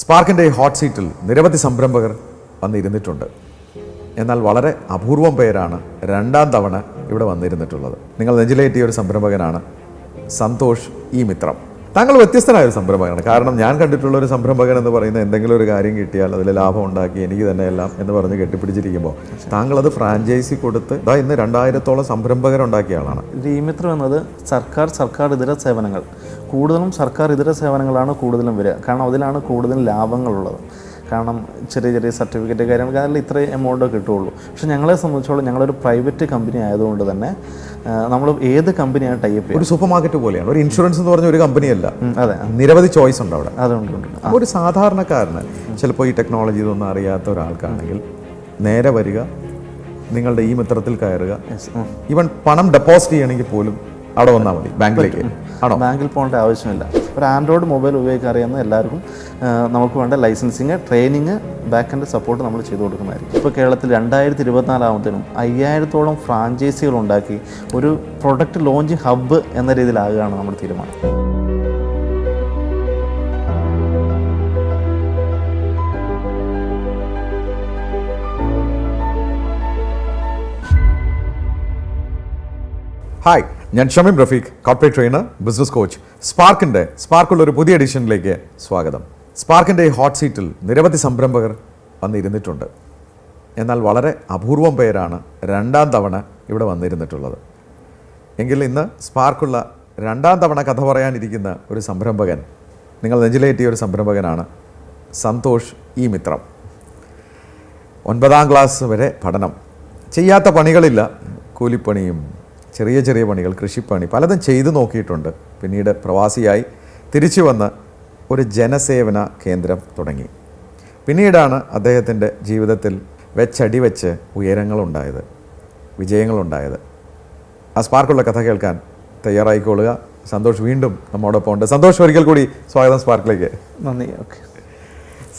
സ്പാർക്കിന്റെ hot സീറ്റിൽ നിരവധി സംരംഭകർ വന്നിരുന്നിട്ടുണ്ട്. എന്നാൽ വളരെ അപൂർവം പേരാണ് രണ്ടാം തവണ ഇവിടെ വന്നിരുന്നിട്ടുള്ളത്. നിങ്ങൾ നെഞ്ചിലേറ്റിയ ഒരു സംരംഭകനാണ് സന്തോഷ് ഈ മിത്രം. താങ്കൾ വ്യത്യസ്തനായ ഒരു സംരംഭകനാണ്. കാരണം ഞാൻ കണ്ടിട്ടുള്ള ഒരു സംരംഭകൻ എന്ന് പറയുന്ന എന്തെങ്കിലും ഒരു കാര്യം കിട്ടിയാൽ അതിൽ ലാഭം ഉണ്ടാക്കി എനിക്ക് തന്നെ എല്ലാം എന്ന് പറഞ്ഞ് കെട്ടിപ്പിടിച്ചിരിക്കുമ്പോൾ താങ്കൾ അത് ഫ്രാഞ്ചൈസി കൊടുത്ത് ഇതാ ഇന്ന് രണ്ടായിരത്തോളം സംരംഭകരുണ്ടാക്കിയ ആളാണ്. ലീമിത്രം എന്നത് സർക്കാർ സർക്കാർ ഇതര സേവനങ്ങൾ. കൂടുതലും സർക്കാർ ഇതര സേവനങ്ങളാണ് കൂടുതലും വരിക. കാരണം അതിലാണ് കൂടുതൽ ലാഭങ്ങളുള്ളത്. കാരണം ചെറിയ ചെറിയ സർട്ടിഫിക്കറ്റ് കാര്യങ്ങൾ അതിൽ ഇത്രയും എമൗണ്ട് കിട്ടുകയുള്ളൂ. പക്ഷേ ഞങ്ങളെ സംബന്ധിച്ചോളം ഞങ്ങളൊരു പ്രൈവറ്റ് കമ്പനി ആയതുകൊണ്ട് തന്നെ നമ്മൾ ഏത് കമ്പനിയാണ് ടൈപ്പ് ഒരു സൂപ്പർ മാർക്കറ്റ് പോലെയാണ്. ഒരു ഇൻഷുറൻസ് എന്ന് പറഞ്ഞ ഒരു കമ്പനിയല്ല. അതെ. നിരവധി ചോയ്സ് ഉണ്ട് അവിടെ. അതുകൊണ്ട് ഒരു സാധാരണക്കാരന് ചിലപ്പോൾ ഈ ടെക്നോളജി ഇതൊന്നും അറിയാത്ത ഒരാൾക്കാണെങ്കിൽ നേരെ വരിക നിങ്ങളുടെ ഈ മിത്രത്തിൽ കയറുക. ഈവൻ പണം ഡെപ്പോസിറ്റ് ചെയ്യണമെങ്കിൽ പോലും അവിടെ വന്നാൽ മതി ബാങ്കിലേക്ക്. ആണോ? ബാങ്കിൽ പോകേണ്ട ആവശ്യമില്ല. ഒരു ആൻഡ്രോയിഡ് മൊബൈൽ ഉപയോഗിക്കാൻ അറിയുന്ന എല്ലാവർക്കും നമുക്ക് വേണ്ട licensing training back and support നമ്മൾ ചെയ്തു കൊടുക്കുന്നതായിരിക്കും. ഇപ്പോൾ കേരളത്തിൽ രണ്ടായിരത്തി ഇരുപത്തിനാലാമത്തേനും അയ്യായിരത്തോളം ഫ്രാഞ്ചൈസികൾ ഉണ്ടാക്കി ഒരു പ്രൊഡക്റ്റ് ലോഞ്ച് ഹബ്ബ് എന്ന രീതിയിലാകുകയാണ് നമ്മുടെ തീരുമാനം. ഹായ് ഞാൻ Shameem Rafeeq corporate trainer business coach സ്പാർക്കിന്റെ സ്പാർക്കുള്ള ഒരു പുതിയ എഡിഷനിലേക്ക് സ്വാഗതം. സ്പാർക്കിന്റെ ഈ ഹോട്ട് സീറ്റിൽ നിരവധി സംരംഭകർ വന്നിരുന്നിട്ടുണ്ട്. എന്നാൽ വളരെ അപൂർവം പേരാണ് രണ്ടാം തവണ ഇവിടെ വന്നിരുന്നിട്ടുള്ളത്. എങ്കിൽ ഇന്ന് സ്പാർക്കുള്ള രണ്ടാം തവണ കഥ പറയാനിരിക്കുന്ന ഒരു സംരംഭകൻ നിങ്ങൾ നെഞ്ചിലേറ്റിയ ഒരു സംരംഭകനാണ് സന്തോഷ് ഈ മിത്രം. ഒൻപതാം ക്ലാസ് വരെ പഠനം. ചെയ്യാത്ത പണികളില്ല കൂലിപ്പണിയും ചെറിയ ചെറിയ പണികൾ കൃഷിപ്പണി പലതും ചെയ്തു നോക്കിയിട്ടുണ്ട്. പിന്നീട് പ്രവാസിയായി തിരിച്ചു വന്ന് ഒരു ജനസേവന കേന്ദ്രം തുടങ്ങി. പിന്നീടാണ് അദ്ദേഹത്തിന്റെ ജീവിതത്തിൽ വെച്ചടി വെച്ച് ഉയരങ്ങളുണ്ടായത് വിജയങ്ങളുണ്ടായത്. ആ സ്പാർക്കുള്ള കഥ കേൾക്കാൻ തയ്യാറായിക്കൊള്ളുക. സന്തോഷ് വീണ്ടും നമ്മോടൊപ്പം ഉണ്ട്. സന്തോഷ് ഒരിക്കൽ കൂടി സ്വാഗതം സ്പാർക്കിലേക്ക്. നന്ദി ഓക്കെ.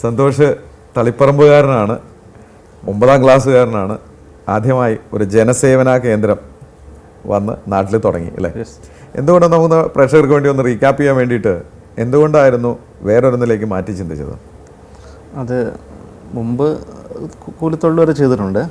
സന്തോഷ് തളിപ്പറമ്പുകാരനാണ് ഒമ്പതാം ക്ലാസ്സുകാരനാണ്. ആദ്യമായി ഒരു ജനസേവന കേന്ദ്രം വന്ന് നാട്ടിൽ തുടങ്ങി അല്ലേ? എന്തുകൊണ്ടാണ് നമുക്ക് പ്രേക്ഷകർക്ക് വേണ്ടി ഒന്ന് റീക്യാപ്പ് ചെയ്യാൻ വേണ്ടിയിട്ട് എന്തുകൊണ്ടായിരുന്നു വേറൊരെന്നിലേക്ക് മാറ്റി ചിന്തിച്ചത്? അത് മുമ്പ് കൂലിത്തൊഴിൽ വരെ ചെയ്തിട്ടുണ്ട്.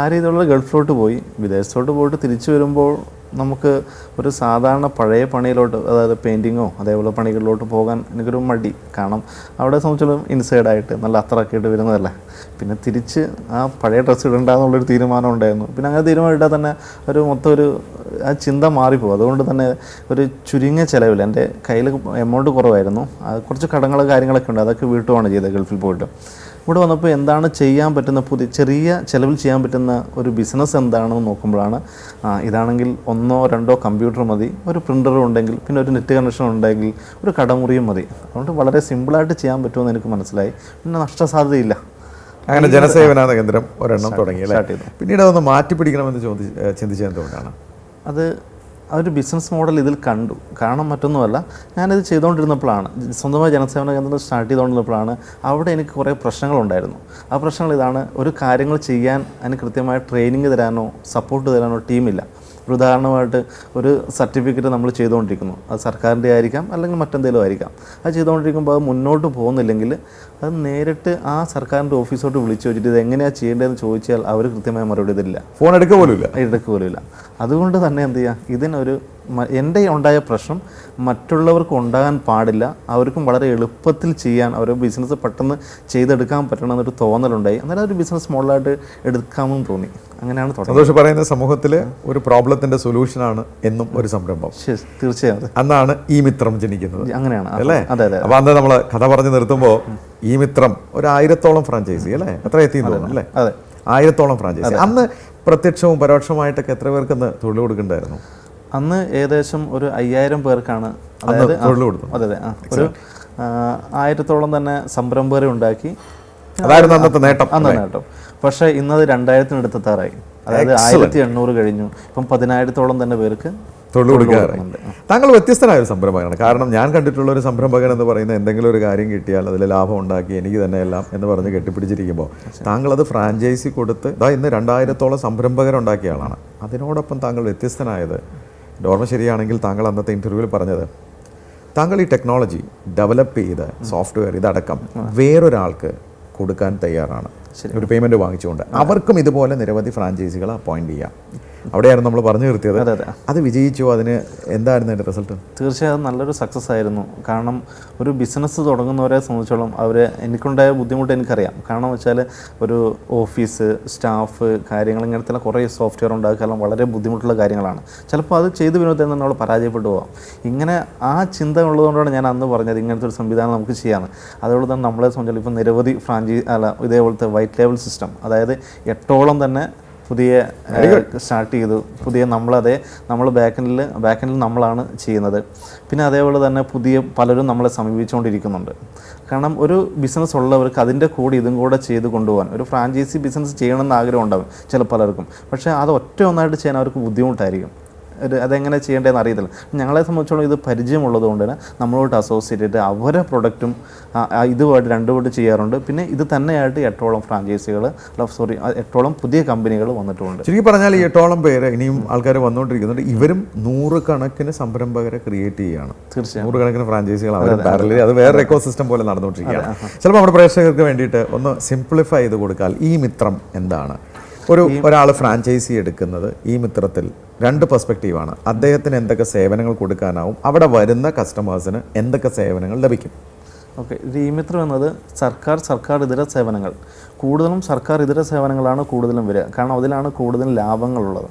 ആ രീതിയിലുള്ള ഗൾഫിലോട്ട് പോയി വിദേശത്തോട്ട് പോയിട്ട് തിരിച്ചു വരുമ്പോൾ നമുക്ക് ഒരു സാധാരണ പഴയ പണിയിലോട്ട് അതായത് പെയിന്റിങ്ങോ അതേപോലെ പണികളിലോട്ട് പോകാൻ എനിക്കൊരു മടി. കാണാം അവിടെ സംബന്ധിച്ചോളം ഇൻസൈഡായിട്ട് നല്ല അത്രയൊക്കെ ഇട്ട് വരുന്നതല്ലേ? പിന്നെ തിരിച്ച് ആ പഴയ ഡ്രസ്സ് ഇടണ്ടെന്നുള്ളൊരു തീരുമാനം ഉണ്ടായിരുന്നു. പിന്നെ അങ്ങനെ തീരുമാനം ഇട്ടാൽ തന്നെ ഒരു മൊത്തം ഒരു ആ ചിന്ത മാറിപ്പോകും. അതുകൊണ്ട് തന്നെ ഒരു ചുരുങ്ങിയ ചിലവിൽ എന്റെ കയ്യിൽ എമൗണ്ട് കുറവായിരുന്നു. കുറച്ച് കടങ്ങൾ കാര്യങ്ങളൊക്കെ ഉണ്ട്. അതൊക്കെ വീട്ടുമാണ് ചെയ്തത് ഗൾഫിൽ പോയിട്ട്. ഇവിടെ വന്നപ്പോൾ എന്താണ് ചെയ്യാൻ പറ്റുന്ന പുതിയ ചെറിയ ചിലവിൽ ചെയ്യാൻ പറ്റുന്ന ഒരു ബിസിനസ് എന്താണെന്ന് നോക്കുമ്പോഴാണ് ഇതാണെങ്കിൽ ഒന്നോ രണ്ടോ കമ്പ്യൂട്ടർ മതി ഒരു പ്രിന്ററും ഉണ്ടെങ്കിൽ പിന്നെ ഒരു നെറ്റ് കണക്ഷൻ ഉണ്ടെങ്കിൽ ഒരു കടമുറിയും മതി. അതുകൊണ്ട് വളരെ സിമ്പിളായിട്ട് ചെയ്യാൻ പറ്റുമെന്ന് എനിക്ക് മനസ്സിലായി. പിന്നെ നഷ്ടസാധ്യതയില്ല. അങ്ങനെ ജനസേവന കേന്ദ്രം ഒരെണ്ണം തുടങ്ങി പിന്നീട് അതൊന്ന് മാറ്റി പിടിക്കണമെന്ന് ചോദി ഏഹ് ചിന്തിച്ചത് എന്തുകൊണ്ടാണ്? അത് ആ ഒരു ബിസിനസ് മോഡൽ ഇതിൽ കണ്ടു. കാരണം മറ്റൊന്നുമല്ല ഞാനിത് ചെയ്തുകൊണ്ടിരുന്നപ്പോഴാണ് സ്വന്തമായി ജനസേവന കേന്ദ്രം സ്റ്റാർട്ട് ചെയ്തുകൊണ്ടിരുന്നപ്പോഴാണ് അവിടെ എനിക്ക് കുറേ പ്രശ്നങ്ങളുണ്ടായിരുന്നു. ആ പ്രശ്നങ്ങൾ ഇതാണ് ഒരു കാര്യങ്ങൾ ചെയ്യാൻ അതിന് കൃത്യമായ ട്രെയിനിങ് തരാനോ സപ്പോർട്ട് തരാനോ ടീമില്ല ഒരു ഉദാഹരണമായിട്ട് ഒരു സർട്ടിഫിക്കറ്റ് നമ്മൾ ചെയ്തുകൊണ്ടിരിക്കുന്നു അത് സർക്കാരിന്റെ ആയിരിക്കാം അല്ലെങ്കിൽ മറ്റെന്തെങ്കിലും ആയിരിക്കാം. അത് ചെയ്തുകൊണ്ടിരിക്കുമ്പോൾ അത് മുന്നോട്ട് പോകുന്നില്ലെങ്കിൽ അത് നേരിട്ട് ആ സർക്കാരിന്റെ ഓഫീസോട്ട് വിളിച്ചു വെച്ചിട്ട് ഇത് എങ്ങനെയാണ് ചെയ്യേണ്ടതെന്ന് ചോദിച്ചാൽ അവർ കൃത്യമായ മറുപടി തരില്ല. ഫോൺ എടുക്കുക പോലും ഇല്ല എടുക്കുക പോലുമില്ല. അതുകൊണ്ട് തന്നെ എന്ത് ചെയ്യുക ഇതിനൊരു എന്റെ ഉണ്ടായ പ്രശ്നം മറ്റുള്ളവർക്ക് ഉണ്ടാകാൻ പാടില്ല. അവർക്കും വളരെ എളുപ്പത്തിൽ ചെയ്യാൻ അവർ ബിസിനസ് പെട്ടെന്ന് ചെയ്തെടുക്കാൻ പറ്റണം എന്നൊരു തോന്നലുണ്ടായി. അന്നേരം ഒരു ബിസിനസ് മോഡലായിട്ട് എടുക്കാമെന്ന് തോന്നി. അങ്ങനെയാണ് സന്തോഷ് പറയുന്ന സമൂഹത്തിലെ ഒരു പ്രോബ്ലത്തിന്റെ സൊല്യൂഷനാണ് എന്നും ഒരു സംരംഭം. തീർച്ചയായും അന്നാണ് ഈ മിത്രം ജനിക്കുന്നത്. അങ്ങനെയാണ്. അല്ലേ? അതെ അതെ അപ്പൊ അന്ന് നമ്മൾ കഥ പറഞ്ഞു നിർത്തുമ്പോൾ ഈ മിത്രം ഒരു ആയിരത്തോളം ഫ്രാഞ്ചൈസി അല്ലേ? എത്ര എത്തി തോന്നുന്നു അല്ലേ? അതെ. ആയിരത്തോളം ഫ്രാഞ്ചൈസി അന്ന് പ്രത്യക്ഷവും പരോക്ഷമായിട്ടൊക്കെ എത്ര പേർക്ക് തൊഴിൽ കൊടുക്കണ്ടായിരുന്നു? അന്ന് ഏകദേശം ഒരു അയ്യായിരം പേർക്കാണ്. അതായത് തൊഴിൽ കൊടുത്തു. അതെ അതെ. ഒരു ആയിരത്തോളം തന്നെ സംരംഭകരെ ഉണ്ടാക്കി. അതായിരുന്നു അന്നത്തെ നേട്ടം അന്ന് നേട്ടം. പക്ഷേ ഇന്നത് രണ്ടായിരത്തിനടുത്തെത്താറായി അതായത് ആയിരത്തി എണ്ണൂറ് കഴിഞ്ഞു. ഇപ്പം പതിനായിരത്തോളം തന്നെ പേർക്ക് തൊഴിൽ കൊടുക്കാറുണ്ട് താങ്കൾ വ്യത്യസ്തനായ ഒരു സംരംഭകനാണ്. കാരണം ഞാൻ കണ്ടിട്ടുള്ള ഒരു സംരംഭകൻ എന്ന് പറയുന്നത് എന്തെങ്കിലും ഒരു കാര്യം കിട്ടിയാൽ അതിൽ ലാഭം ഉണ്ടാക്കി എനിക്ക് തന്നെ എല്ലാം എന്ന് പറഞ്ഞ് കെട്ടിപ്പിടിച്ചിരിക്കുമ്പോൾ താങ്കൾ അത് ഫ്രാഞ്ചൈസി കൊടുത്ത് ഇതാ ഇന്ന് രണ്ടായിരത്തോളം സംരംഭകരുണ്ടാക്കിയ ആളാണ്. അതിനോടൊപ്പം താങ്കൾ വ്യത്യസ്തനായത് ഓർമ്മ ശരിയാണെങ്കിൽ താങ്കൾ അന്നത്തെ ഇന്റർവ്യൂവിൽ പറഞ്ഞത് താങ്കൾ ഈ ടെക്നോളജി ഡെവലപ്പ് ചെയ്ത സോഫ്റ്റ്വെയർ ഇതടക്കം വേറൊരാൾക്ക് കൊടുക്കാൻ തയ്യാറാണ്. ഒരു പേയ്മെന്റ് വാങ്ങിച്ചുകൊണ്ട് അവർക്കും ഇതുപോലെ നിരവധി ഫ്രാഞ്ചൈസികൾ അപ്പോയിന്റ് ചെയ്യാം. അവിടെയാണ് നമ്മൾ പറഞ്ഞു നിർത്തിയത്. അതെ അതെ. അത് വിജയിച്ചു അതിന് എന്തായിരുന്നു അതിന്റെ റിസൾട്ട് തീർച്ചയായും നല്ലൊരു സക്സസ് ആയിരുന്നു. കാരണം ഒരു ബിസിനസ് തുടങ്ങുന്നവരെ സംബന്ധിച്ചോളം അവർ എനിക്കുണ്ടായ ബുദ്ധിമുട്ട് എനിക്കറിയാം. കാരണം വെച്ചാൽ ഒരു ഓഫീസ് സ്റ്റാഫ് കാര്യങ്ങൾ ഇങ്ങനത്തെ കുറേ സോഫ്റ്റ്വെയർ ഉണ്ടാക്കാൻ വളരെ ബുദ്ധിമുട്ടുള്ള കാര്യങ്ങളാണ്. ചിലപ്പോൾ അത് ചെയ്തു വിനോദത്തിൽ തന്നെ നമ്മൾ പരാജയപ്പെട്ടു പോകാം ഇങ്ങനെ ആ ചിന്ത ഉള്ളതുകൊണ്ടാണ് ഞാൻ അന്ന് പറഞ്ഞത് ഇങ്ങനത്തെ ഒരു സംവിധാനം നമുക്ക് ചെയ്യാമെന്ന് അതുകൊണ്ട് തന്നെ നമ്മളെ സംബന്ധിച്ചാൽ ഇപ്പോൾ നിരവധി ഫ്രാഞ്ചൈസ് അല്ല ഇതേപോലത്തെ വൈറ്റ് ലേബൽ സിസ്റ്റം അതായത് എട്ടോളം തന്നെ പുതിയ സ്റ്റാർട്ട് ചെയ്തു. പുതിയ നമ്മളതേ നമ്മൾ ബാക്കെൻഡിൽ ബാക്കെൻഡിൽ നമ്മളാണ് ചെയ്യുന്നത്. പിന്നെ അതേപോലെ തന്നെ പുതിയ പലരും നമ്മളെ സമീപിച്ചുകൊണ്ടിരിക്കുന്നുണ്ട്. കാരണം ഒരു ബിസിനസ് ഉള്ളവർക്ക് അതിന്റെ കൂടെ ഇതും കൂടെ ചെയ്ത് കൊണ്ടുപോകാൻ ഒരു ഫ്രാഞ്ചൈസി ബിസിനസ് ചെയ്യണമെന്ന് ആഗ്രഹം ഉണ്ടാവും ചില പലർക്കും. പക്ഷേ അത് ഒറ്റ ഒന്നായിട്ട് ചെയ്യാൻ അവർക്ക് ബുദ്ധിമുട്ടായിരിക്കും. ഒരു അതെങ്ങനെ ചെയ്യേണ്ടതെന്ന് അറിയത്തില്ല. ഞങ്ങളെ സംബന്ധിച്ചോളം ഇത് പരിചയമുള്ളത് കൊണ്ട് തന്നെ നമ്മളോട്ട് അസോസിയേറ്റ് അവരെ പ്രൊഡക്റ്റും ഇതുമായിട്ട് രണ്ടുമായിട്ട് ചെയ്യാറുണ്ട്. പിന്നെ ഇത് തന്നെയായിട്ട് എട്ടോളം ഫ്രാഞ്ചൈസികൾ സോറി എട്ടോളം പുതിയ കമ്പനികൾ വന്നിട്ടുണ്ട്. ശരിക്കും പറഞ്ഞാൽ ഈ എട്ടോളം പേര് ഇനിയും ആൾക്കാർ വന്നുകൊണ്ടിരിക്കുന്നുണ്ട്. ഇവരും നൂറുകണക്കിന് സംരംഭകരെ ക്രിയേറ്റ് ചെയ്യുകയാണ് തീർച്ചയായും. നൂറുകണക്കിന് ഫ്രാഞ്ചൈസികൾ അവർ അത് വേറെ എക്കോ സിസ്റ്റം പോലെ നടന്നുകൊണ്ടിരിക്കുകയാണ്. ചിലപ്പോൾ നമ്മുടെ പ്രേക്ഷകർക്ക് വേണ്ടിയിട്ട് ഒന്ന് സിംപ്ലിഫൈ ചെയ്ത് കൊടുക്കാൻ ഈ മിത്രം എന്താണ്? ഒരു ഒരാൾ ഫ്രാഞ്ചൈസി എടുക്കുന്നത് ഈ മിത്രത്തിൽ രണ്ട് പെർസ്പെക്റ്റീവാണ് അദ്ദേഹത്തിന് എന്തൊക്കെ സേവനങ്ങൾ കൊടുക്കാനാവും അവിടെ വരുന്ന കസ്റ്റമേഴ്സിന് എന്തൊക്കെ സേവനങ്ങൾ ലഭിക്കും. ഓക്കെ ഇത് ഈ മിത്രം എന്നത് സർക്കാർ സർക്കാർ ഇതര സേവനങ്ങൾ. കൂടുതലും സർക്കാർ ഇതര സേവനങ്ങളാണ് കൂടുതലും വരിക. കാരണം അതിലാണ് കൂടുതൽ ലാഭങ്ങളുള്ളത്.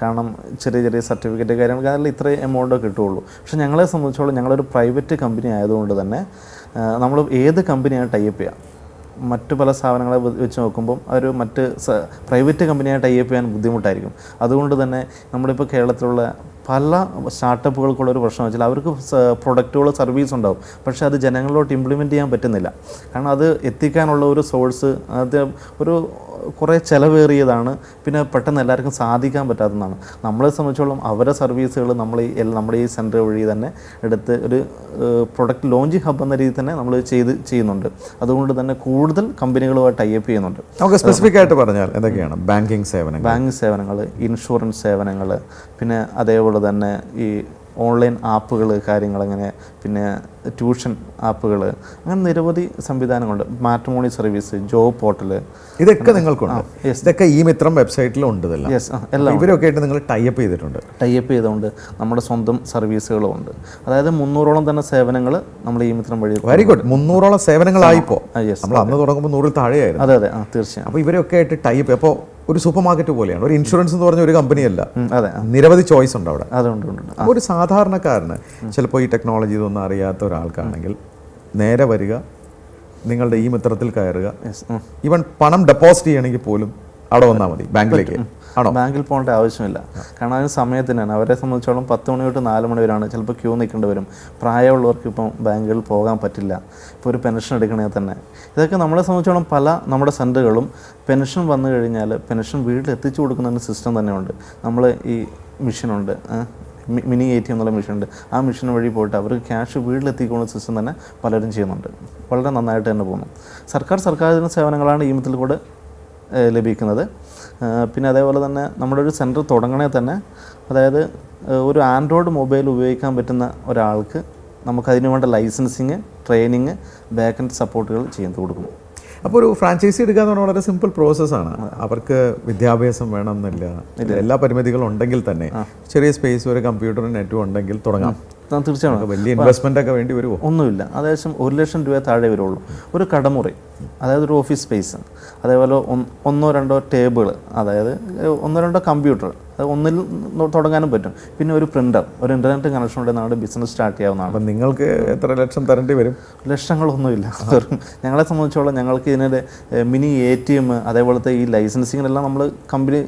കാരണം ചെറിയ ചെറിയ സർട്ടിഫിക്കറ്റ് കാര്യങ്ങൾ അതിൽ ഇത്ര എമൗണ്ട് കിട്ടുകയുള്ളൂ. പക്ഷേ ഞങ്ങളെ സംബന്ധിച്ചോളം ഞങ്ങളൊരു പ്രൈവറ്റ് കമ്പനി ആയതുകൊണ്ട് തന്നെ നമ്മൾ ഏത് കമ്പനിയാണ് ടൈപ്പ് ചെയ്യുക? മറ്റു പല സ്ഥാപനങ്ങളെ വെച്ച് നോക്കുമ്പം അതൊരു മറ്റ് പ്രൈവറ്റ് കമ്പനിയായിട്ട് ടൈ അപ്പ് ചെയ്യാൻ ബുദ്ധിമുട്ടായിരിക്കും. അതുകൊണ്ട് തന്നെ നമ്മളിപ്പോൾ കേരളത്തിലുള്ള പല സ്റ്റാർട്ടപ്പുകൾക്കുള്ള ഒരു പ്രശ്നം വെച്ചാൽ അവർക്ക് പ്രൊഡക്റ്റുകൾ സർവീസ് ഉണ്ടാവും. പക്ഷേ അത് ജനങ്ങളിലോട്ട് ഇംപ്ലിമെന്റ് ചെയ്യാൻ പറ്റുന്നില്ല. കാരണം അത് എത്തിക്കാനുള്ള ഒരു സോഴ്സ് അത് ഒരു കുറേ ചിലവേറിയതാണ്. പിന്നെ പെട്ടെന്ന് എല്ലാവർക്കും സാധിക്കാൻ പറ്റാത്തതാണ്. നമ്മളെ സംബന്ധിച്ചോളം അവരെ സർവീസുകൾ നമ്മൾ ഈ നമ്മുടെ ഈ സെന്റർ വഴി തന്നെ എടുത്ത് ഒരു പ്രൊഡക്റ്റ് ലോഞ്ച് ഹബ് എന്ന രീതിയിൽ തന്നെ നമ്മൾ ചെയ്ത് ചെയ്യുന്നുണ്ട്. അതുകൊണ്ട് തന്നെ കൂടുതൽ കമ്പനികളുമായി ടൈപ്പ് ചെയ്യുന്നുണ്ട്. നമുക്ക് സ്പെസിഫിക് ആയിട്ട് പറഞ്ഞാൽ എന്തൊക്കെയാണ്? ബാങ്കിങ് സേവനങ്ങൾ. ബാങ്ക് സേവനങ്ങൾ ഇൻഷുറൻസ് സേവനങ്ങൾ പിന്നെ അതേപോലെ തന്നെ ഈ ഓൺലൈൻ ആപ്പുകൾ കാര്യങ്ങൾ അങ്ങനെ പിന്നെ ട്യൂഷൻ ആപ്പുകൾ അങ്ങനെ നിരവധി സംവിധാനങ്ങളുണ്ട്. മാട്രിമോണി സർവീസ് ജോബ് പോർട്ടൽ ഇതൊക്കെ നിങ്ങൾക്കുണ്ട്? ഇതൊക്കെ ഈ മിത്രം വെബ്സൈറ്റിലും ഉണ്ട് ഇതെല്ലാം. യെസ് എല്ലാം ഇവരൊക്കെ ആയിട്ട് നിങ്ങൾ ടൈപ്പ് ചെയ്തിട്ടുണ്ട്. ടൈപ്പ് ചെയ്തുകൊണ്ട് നമ്മുടെ സ്വന്തം സർവീസുകളും ഉണ്ട്. അതായത് മുന്നൂറോളം തന്നെ സേവനങ്ങൾ നമ്മൾ ഈ മിത്രം വഴി വെരി ഗുഡ് മുന്നൂറോളം സേവനങ്ങളായിപ്പോ. നമ്മൾ അന്ന് തുടങ്ങുമ്പോൾ നൂറിൽ താഴെയായിരുന്നു. അതെ അതെ. തീർച്ചയായും. അപ്പോൾ ഇവരൊക്കെ ആയിട്ട് ടൈപ്പ് അപ്പോൾ ഒരു സൂപ്പർ മാർക്കറ്റ് പോലെയാണ്. ഒരു ഇൻഷുറൻസ് എന്ന് പറഞ്ഞ ഒരു കമ്പനിയല്ല അതെ നിരവധി ചോയ്സ് ഉണ്ട് അവിടെ. അതുകൊണ്ട് ഒരു സാധാരണക്കാരന് ചിലപ്പോൾ ഈ ടെക്നോളജി ഇതൊന്നും അറിയാത്ത ഒരാൾക്കാണെങ്കിൽ നേരെ വരിക നിങ്ങളുടെ ഈ മിത്രത്തിൽ കയറുക. ഈവൻ പണം ഡെപ്പോസിറ്റ് ചെയ്യണമെങ്കിൽ പോലും അവിടെ വന്നാൽ മതി ബാങ്കിലേക്ക്. ആണോ? ബാങ്കിൽ പോകേണ്ട ആവശ്യമില്ല. കാരണം അതിന് സമയത്തിനാണ്. അവരെ സംബന്ധിച്ചോളം പത്ത് മണി തൊട്ട് നാല് മണി വരെയാണ് ചിലപ്പോൾ ക്യൂ നിൽക്കേണ്ടി വരും. പ്രായമുള്ളവർക്ക് ഇപ്പം ബാങ്കുകളിൽ പോകാൻ പറ്റില്ല. ഇപ്പോൾ ഒരു പെൻഷൻ എടുക്കണമെങ്കിൽ തന്നെ. ഇതൊക്കെ നമ്മളെ സംബന്ധിച്ചോളം പല നമ്മുടെ സെന്ററുകളും പെൻഷൻ വന്നു കഴിഞ്ഞാൽ പെൻഷൻ വീട്ടിൽ എത്തിച്ചു കൊടുക്കുന്ന സിസ്റ്റം തന്നെയുണ്ട്. നമ്മൾ ഈ മിഷനുണ്ട് മിനി എ ടി എം എന്നുള്ള മെഷീൻ ഉണ്ട് ആ മെഷീൻ വഴി പോയിട്ട് അവർക്ക് ക്യാഷ് വീട്ടിലെത്തിക്കുന്ന സിസ്റ്റം തന്നെ പലരും ചെയ്യുന്നുണ്ട്. വളരെ നന്നായിട്ട് തന്നെ പോകുന്നു. സർക്കാർ സർക്കാർ സേവനങ്ങളാണ് ഈ മത്തിൽ കൂടെ ലഭിക്കുന്നത്. പിന്നെ അതേപോലെ തന്നെ നമ്മുടെ ഒരു സെന്റർ തുടങ്ങണേ തന്നെ അതായത് ഒരു ആൻഡ്രോയിഡ് മൊബൈൽ ഉപയോഗിക്കാൻ പറ്റുന്ന ഒരാൾക്ക് നമുക്കതിനു വേണ്ട ലൈസൻസിങ് ട്രെയിനിങ് ബാക്ക് ആൻഡ് സപ്പോർട്ടുകൾ ചെയ്തു കൊടുക്കും അപ്പോൾ ഒരു ഫ്രാഞ്ചൈസി എടുക്കുക എന്ന് പറഞ്ഞാൽ വളരെ സിമ്പിൾ പ്രോസസ്സാണ് അവർക്ക് വിദ്യാഭ്യാസം വേണമെന്നില്ല. എല്ലാ പരിമിതികളും ഉണ്ടെങ്കിൽ തന്നെ ചെറിയ സ്പേസ് ഒരു കമ്പ്യൂട്ടറും നെറ്റും ഉണ്ടെങ്കിൽ തുടങ്ങാം. തീർച്ചയായും. വലിയ ഇൻവെസ്റ്റ്മെന്റ് ഒക്കെ വേണ്ടി വരുമോ ഒന്നുമില്ല. ഏകദേശം ഒരു ലക്ഷം രൂപ താഴെ വരുള്ളൂ. ഒരു കടമുറി അതായത് ഒരു ഓഫീസ് സ്പേസ് അതേപോലെ ഒന്നോ രണ്ടോ ടേബിൾ അതായത് ഒന്നോ രണ്ടോ കമ്പ്യൂട്ടർ ഒന്നിൽ തുടങ്ങാനും പറ്റും. പിന്നെ ഒരു പ്രിന്റർ ഒരു ഇന്റർനെറ്റ് കണക്ഷൻ ഉണ്ടെങ്കിൽ നമ്മുടെ ബിസിനസ് സ്റ്റാർട്ട് ചെയ്യാവുന്നതാണ്. അപ്പം നിങ്ങൾക്ക് എത്ര ലക്ഷം തരേണ്ടി വരും? ലക്ഷങ്ങളൊന്നുമില്ല. ഞങ്ങളെ സംബന്ധിച്ചോളം ഞങ്ങൾക്ക് ഇതിന്റെ മിനി എ ടി എം അതേപോലത്തെ ഈ ലൈസൻസിങ്ങിനെല്ലാം നമ്മൾ കമ്പനി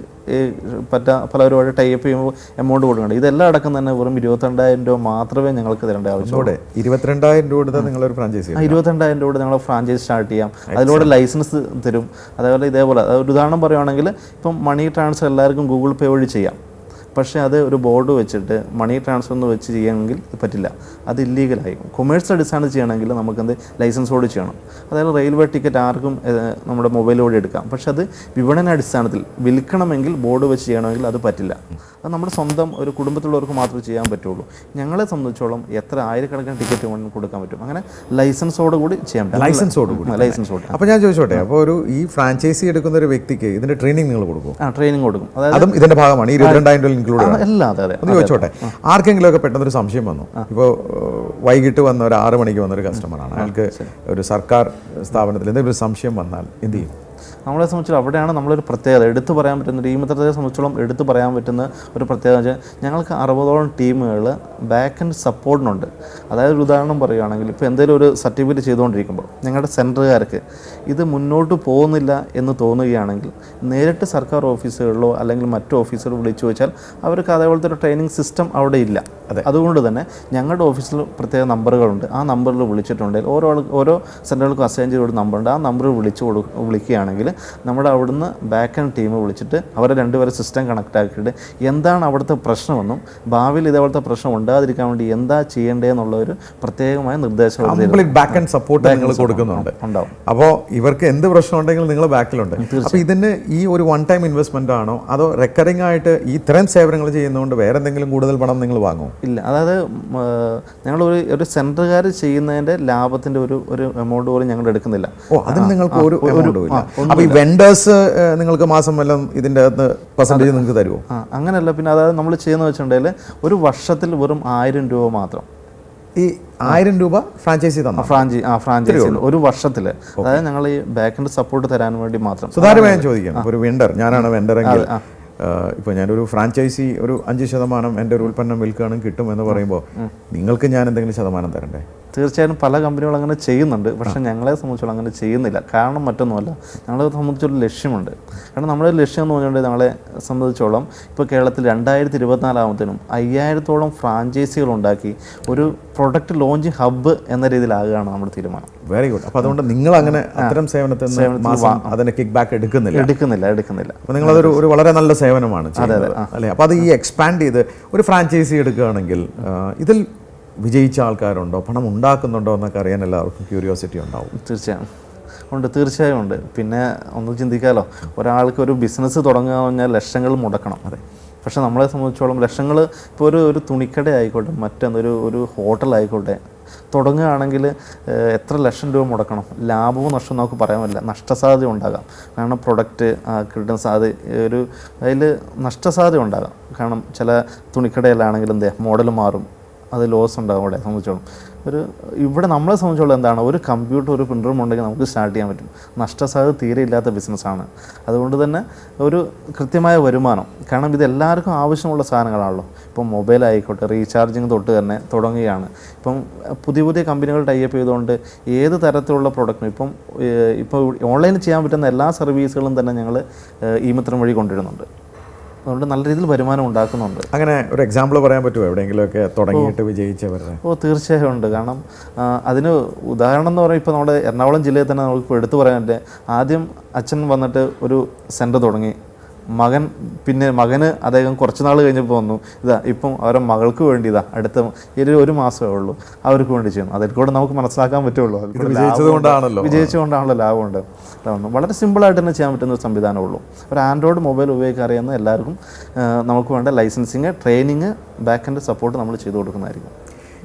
പറ്റ പലവരുമായിട്ട് ടൈപ്പ് ചെയ്യുമ്പോൾ എമൗണ്ട് കൊടുക്കണം ഇതെല്ലാം അടക്കം തന്നെ വെറും ഇരുപത്തിരണ്ടായിരം രൂപ മാത്രമേ ഞങ്ങൾക്ക് തരേണ്ട ആവശ്യമുള്ളൂ. ഇരുപത്തിരണ്ടായിരം രൂപ കൊടുത്താൽ നിങ്ങളൊരു ഫ്രാഞ്ചൈസി ഇരുപത്തിരണ്ടായിരം രൂപ ഞങ്ങൾ ഫ്രാഞ്ചൈസ് സ്റ്റാർട്ട് ചെയ്യാം. അതിലൂടെ ലൈസൻസ് തരും. അതേപോലെ ഇതേപോലെ ഒരു ഉദാഹരണം പറയുവാണെങ്കിൽ ഇപ്പം മണി ട്രാൻസ്ഫർ എല്ലാവർക്കും ഗൂഗിൾ പേ വഴി ചെയ്യാം. പക്ഷേ അത് ഒരു ബോർഡ് വെച്ചിട്ട് മണി ട്രാൻസ്ഫർ എന്ന് വെച്ച് ചെയ്യണമെങ്കിൽ ഇത് പറ്റില്ല. അത് ഇല്ലീഗലായി കൊമേഴ്സ് അടിസ്ഥാനത്തിൽ ചെയ്യണമെങ്കിൽ നമുക്കെന്ത് ലൈസൻസോട് ചെയ്യണം. അതായത് റെയിൽവേ ടിക്കറ്റ് ആർക്കും നമ്മുടെ മൊബൈലിലൂടെ എടുക്കാം. പക്ഷെ അത് വിപണന അടിസ്ഥാനത്തിൽ വിൽക്കണമെങ്കിൽ ബോർഡ് വെച്ച് ചെയ്യണമെങ്കിൽ അത് പറ്റില്ല. അത് നമ്മുടെ സ്വന്തം ഒരു കുടുംബത്തിലുള്ളവർക്ക് മാത്രമേ ചെയ്യാൻ പറ്റുള്ളൂ. ഞങ്ങളെ സംബന്ധിച്ചോളം എത്ര ആയിരക്കണക്കിന് ടിക്കറ്റ് കൊടുക്കാൻ പറ്റും. അങ്ങനെ ലൈസൻസോട് കൂടി ചെയ്യാൻ പറ്റും. ലൈസൻസോട് കൂടി ലൈസൻസോട്. അപ്പോൾ ഞാൻ ചോദിച്ചോട്ടെ അപ്പോൾ ഒരു ഈ ഫ്രാഞ്ചൈസി എടുക്കുന്ന ഒരു വ്യക്തിക്ക് ഇതിന്റെ ട്രെയിനിങ് നിങ്ങൾ കൊടുക്കും ആ ട്രെയിനിങ് കൊടുക്കും. അതായത് അതും ഇതിന്റെ ഭാഗമാണ്. ഈ ഇരുപത്തിരണ്ടായിരം രൂപ ഇൻക്ലൂഡ് ആ, എല്ലാം അതെ അതെ. ഒന്ന് ചോദിച്ചോട്ടെ ആർക്കെങ്കിലും ഒക്കെ പെട്ടെന്നൊരു സംശയം വന്നു. ഇപ്പോൾ വൈകിട്ട് വന്ന ഒരു ആറ് മണിക്ക് വന്ന ഒരു കസ്റ്റമറാണ് അയാൾക്ക് ഒരു സർക്കാർ സ്ഥാപനത്തിൽ എന്തെങ്കിലും ഒരു സംശയം വന്നാൽ എന്ത് ചെയ്യും? നമ്മളെ സംബന്ധിച്ച് അവിടെയാണ് നമ്മളൊരു പ്രത്യേകത. എടുത്തു പറയാൻ പറ്റുന്ന ഈ മിത്രത്തെ സംബന്ധിച്ചോളം എടുത്തു പറയാൻ പറ്റുന്ന ഒരു പ്രത്യേകത വെച്ചാൽ ഞങ്ങൾക്ക് അറുപതോളം ടീമുകൾ ബാക്ക് ആൻഡ് സപ്പോർട്ടിനുണ്ട് അതായത് ഒരു ഉദാഹരണം പറയുകയാണെങ്കിൽ ഇപ്പോൾ എന്തെങ്കിലും ഒരു സർട്ടിഫിക്കറ്റ് ചെയ്തുകൊണ്ടിരിക്കുമ്പോൾ ഞങ്ങളുടെ സെന്ററുകാർക്ക് ഇത് മുന്നോട്ട് പോകുന്നില്ല എന്ന് തോന്നുകയാണെങ്കിൽ നേരിട്ട് സർക്കാർ ഓഫീസുകളിലോ അല്ലെങ്കിൽ മറ്റു ഓഫീസുകളിൽ വിളിച്ചു ചോദിച്ചാൽ അവർക്ക് അതേപോലത്തെ ഒരു ട്രെയിനിങ് സിസ്റ്റം അവിടെ ഇല്ല. അതെ. അതുകൊണ്ട് തന്നെ ഞങ്ങളുടെ ഓഫീസിൽ പ്രത്യേക നമ്പറുകളുണ്ട്. ആ നമ്പറിൽ വിളിച്ചിട്ടുണ്ടെങ്കിൽ ഓരോ ഓരോ സെന്ററുകൾക്കും അസൈൻ ചെയ്ത ഒരു നമ്പറുണ്ട്. ആ നമ്പറിൽ വിളിച്ച് കൊടു വിളിക്കുകയാണെങ്കിൽ നമ്മുടെ അവിടുന്ന് ബാക്ക് ആൻഡ് ടീം വിളിച്ചിട്ട് അവരെ രണ്ടുപേരെ സിസ്റ്റം കണക്ട് ആക്കിയിട്ട് എന്താണ് അവിടുത്തെ പ്രശ്നമെന്നും ഭാവിയിൽ ഇതേപോലത്തെ പ്രശ്നം ഉണ്ടാകാതിരിക്കാൻ വേണ്ടി എന്താ ചെയ്യേണ്ടതെന്നുള്ള ഒരു പ്രത്യേകമായ നിർദ്ദേശം ബാക്ക് ആൻഡ് സപ്പോർട്ട് നിങ്ങൾ കൊടുക്കുന്നുണ്ട്. ഉണ്ടാവും. അപ്പോൾ ഇവർക്ക് എന്ത് പ്രശ്നം ഉണ്ടെങ്കിലും നിങ്ങൾ ബാക്കിലുണ്ട് അപ്പോൾ ഇതിന് ഈ ഒരു വൺ ടൈം ഇൻവെസ്റ്റ്മെന്റ് ആണോ? അതോ റെക്കറിംഗ് ആയിട്ട് ഈ ഇത്രയും സേവനങ്ങൾ ചെയ്യുന്നതുകൊണ്ട് വേറെ എന്തെങ്കിലും കൂടുതൽ പണം നിങ്ങൾ വാങ്ങും ഇല്ല അതായത് ഞങ്ങൾ ഒരു സെന്ററുകാർ ചെയ്യുന്നതിന്റെ ലാഭത്തിന്റെ ഒരു ഒരു എമൗണ്ട് പോലും ഞങ്ങൾ എടുക്കുന്നില്ല. ഓ അതിന് നിങ്ങൾക്ക് ഒരു എമൗണ്ടും ഇല്ല. അപ്പോൾ ഈ വെണ്ടേഴ്സ് നിങ്ങൾക്ക് മാസം എല്ലാം ഇതിന്റെ അകത്ത് പെർസെന്റേജ് നിങ്ങൾക്ക് തരുമോ ആ അങ്ങനെയല്ല. പിന്നെ അതായത് നമ്മൾ ചെയ്യുന്നത് വെച്ചിട്ടുണ്ടെങ്കിൽ ഒരു വർഷത്തിൽ വെറും ആയിരം രൂപ മാത്രം. ഈ ആയിരം രൂപ ഫ്രാഞ്ചൈസി തന്നു? ഫ്രാഞ്ചി ആ ഫ്രാഞ്ചൈസി ഒരു വർഷത്തിൽ. അതായത് ഞങ്ങൾ ഈ ബാക്കിന്റെ സപ്പോർട്ട് തരാൻ വേണ്ടി മാത്രം. സുതാര്യമായി ചോദിക്കാം ഒരു വെണ്ടർ ഞാനാണ് വെണ്ടറെങ്കിൽ ഇപ്പോൾ ഞാനൊരു ഫ്രാഞ്ചൈസി ഒരു അഞ്ച് ശതമാനം എന്റെ ഒരു ഉൽപ്പന്നം വിൽക്കുകയാണെങ്കിൽ കിട്ടും എന്ന് പറയുമ്പോൾ നിങ്ങൾക്ക് ഞാൻ എന്തെങ്കിലും ശതമാനം തരണ്ടേ? തീർച്ചയായും പല കമ്പനികളും അങ്ങനെ ചെയ്യുന്നുണ്ട്. പക്ഷെ ഞങ്ങളെ സംബന്ധിച്ചോളം അങ്ങനെ ചെയ്യുന്നില്ല. കാരണം മറ്റൊന്നുമല്ല ഞങ്ങളെ സംബന്ധിച്ചൊരു ലക്ഷ്യമുണ്ട്. കാരണം നമ്മുടെ ലക്ഷ്യം എന്ന് പറഞ്ഞിട്ടുണ്ടെങ്കിൽ ഞങ്ങളെ സംബന്ധിച്ചോളം ഇപ്പോൾ കേരളത്തിൽ രണ്ടായിരത്തി ഇരുപത്തിനാലാമത്തേനും അയ്യായിരത്തോളം ഫ്രാഞ്ചൈസികൾ ഉണ്ടാക്കി ഒരു പ്രൊഡക്റ്റ് ലോഞ്ച് ഹബ്ബ് എന്ന രീതിയിലാകുകയാണ് നമ്മുടെ തീരുമാനം. വെരി ഗുഡ് അപ്പോൾ അതുകൊണ്ട് നിങ്ങൾ അങ്ങനെ അത്തരം സേവനത്തിൽ അതിന് കിക്ക് ബാക്ക് എടുക്കുന്നില്ല. എടുക്കുന്നില്ല എടുക്കുന്നില്ല. അപ്പോൾ നിങ്ങളതൊരു ഒരു വളരെ നല്ല സേവനമാണ് അതെ അതെ അല്ലേ? അപ്പോൾ അത് ഈ എക്സ്പാൻഡ് ചെയ്ത് ഒരു ഫ്രാഞ്ചൈസി എടുക്കുകയാണെങ്കിൽ ഇതിൽ വിജയിച്ച ആൾക്കാരുണ്ടോ? പണം ഉണ്ടാക്കുന്നുണ്ടോ എന്നൊക്കെ അറിയാൻ എല്ലാവർക്കും ക്യൂരിയോസിറ്റി ഉണ്ടാവും. തീർച്ചയായും. ഉണ്ട് തീർച്ചയായും ഉണ്ട്. പിന്നെ ഒന്ന് ചിന്തിക്കാമല്ലോ ഒരാൾക്ക് ഒരു ബിസിനസ് തുടങ്ങുക എന്ന് പറഞ്ഞാൽ ലക്ഷങ്ങൾ മുടക്കണം. അതെ. പക്ഷെ നമ്മളെ സംബന്ധിച്ചോളം ലക്ഷങ്ങൾ ഇപ്പോൾ ഒരു ഒരു തുണിക്കട ആയിക്കോട്ടെ മറ്റൊന്നൊരു ഒരു ഹോട്ടൽ ആയിക്കോട്ടെ തുടങ്ങുകയാണെങ്കിൽ എത്ര ലക്ഷം രൂപ മുടക്കണം? ലാഭവും നഷ്ടവും നമുക്ക് പറയാൻ പറ്റില്ല. നഷ്ടസാധ്യത ഉണ്ടാകാം. കാരണം പ്രൊഡക്റ്റ് കിട്ടുന്ന സാധ്യത ഒരു അതിൽ നഷ്ടസാധ്യത ഉണ്ടാകാം. കാരണം ചില തുണിക്കടയിലാണെങ്കിൽ എന്തേ മോഡൽ മാറും. അത് ലോസ് ഉണ്ടാകും അവിടെ സംബന്ധിച്ചോളം. ഒരു ഇവിടെ നമ്മളെ സംബന്ധിച്ചോളം എന്താണ്? ഒരു കമ്പ്യൂട്ടർ ഒരു പ്രിന്ററും ഉണ്ടെങ്കിൽ നമുക്ക് സ്റ്റാർട്ട് ചെയ്യാൻ പറ്റും. നഷ്ടസാധ്യത തീരെ ഇല്ലാത്ത ബിസിനസ്സാണ് അതുകൊണ്ട് തന്നെ ഒരു കൃത്യമായ വരുമാനം. കാരണം ഇത് എല്ലാവർക്കും ആവശ്യമുള്ള സാധനങ്ങളാണല്ലോ. ഇപ്പം മൊബൈൽ ആയിക്കോട്ടെ റീചാർജിങ് തൊട്ട് തന്നെ തുടങ്ങുകയാണ്. ഇപ്പം പുതിയ പുതിയ കമ്പനികൾ ടൈപ്പ് ചെയ്തുകൊണ്ട് ഏത് തരത്തിലുള്ള പ്രൊഡക്റ്റും ഇപ്പം ഇപ്പോൾ ഓൺലൈനിൽ ചെയ്യാൻ പറ്റുന്ന എല്ലാ സർവീസുകളും തന്നെ ഞങ്ങൾ ഈ മിത്രം വഴി കൊണ്ടുവരുന്നുണ്ട്. അതുകൊണ്ട് നല്ല രീതിയിൽ വരുമാനം ഉണ്ടാക്കുന്നുണ്ട്. അങ്ങനെ ഒരു എക്സാമ്പിൾ പറയാൻ പറ്റുമോ? എവിടെയെങ്കിലുമൊക്കെ തുടങ്ങിയിട്ട് വിജയിച്ചവരുടെ? ഓ തീർച്ചയായും ഉണ്ട്. കാരണം അതിന് ഉദാഹരണം എന്ന് പറയുമ്പോൾ ഇപ്പോൾ നമ്മുടെ എറണാകുളം ജില്ലയിൽ തന്നെ നമുക്കിപ്പോൾ എടുത്തു പറയാൻ പറ്റുക ആദ്യം അച്ഛൻ വന്നിട്ട് ഒരു സെന്റർ തുടങ്ങി. മകൻ പിന്നെ മകന് അദ്ദേഹം കുറച്ച് നാൾ കഴിഞ്ഞപ്പോൾ വന്നു. ഇതാ ഇപ്പം അവരെ മകൾക്ക് വേണ്ടി ഇതാ അടുത്ത ഒരു ഒരു മാസമേ ഉള്ളൂ. അവർക്ക് വേണ്ടി ചെയ്യുന്നു. അതിൽ കൂടെ നമുക്ക് മനസ്സിലാക്കാൻ പറ്റുള്ളൂ. കൊണ്ടാണല്ലോ. വിജയിച്ചുകൊണ്ടാണല്ലോ ലാഭമുണ്ട് അതാണ് വളരെ സിമ്പിളായിട്ട് തന്നെ ചെയ്യാൻ പറ്റുന്ന ഒരു സംവിധാനമുള്ളൂ ഒരു ആൻഡ്രോയിഡ് മൊബൈൽ ഉപയോഗിക്കാൻ അറിയുന്ന എല്ലാവർക്കും നമുക്ക് വേണ്ട licensing training back and support നമ്മൾ ചെയ്തു കൊടുക്കുന്നതായിരിക്കും.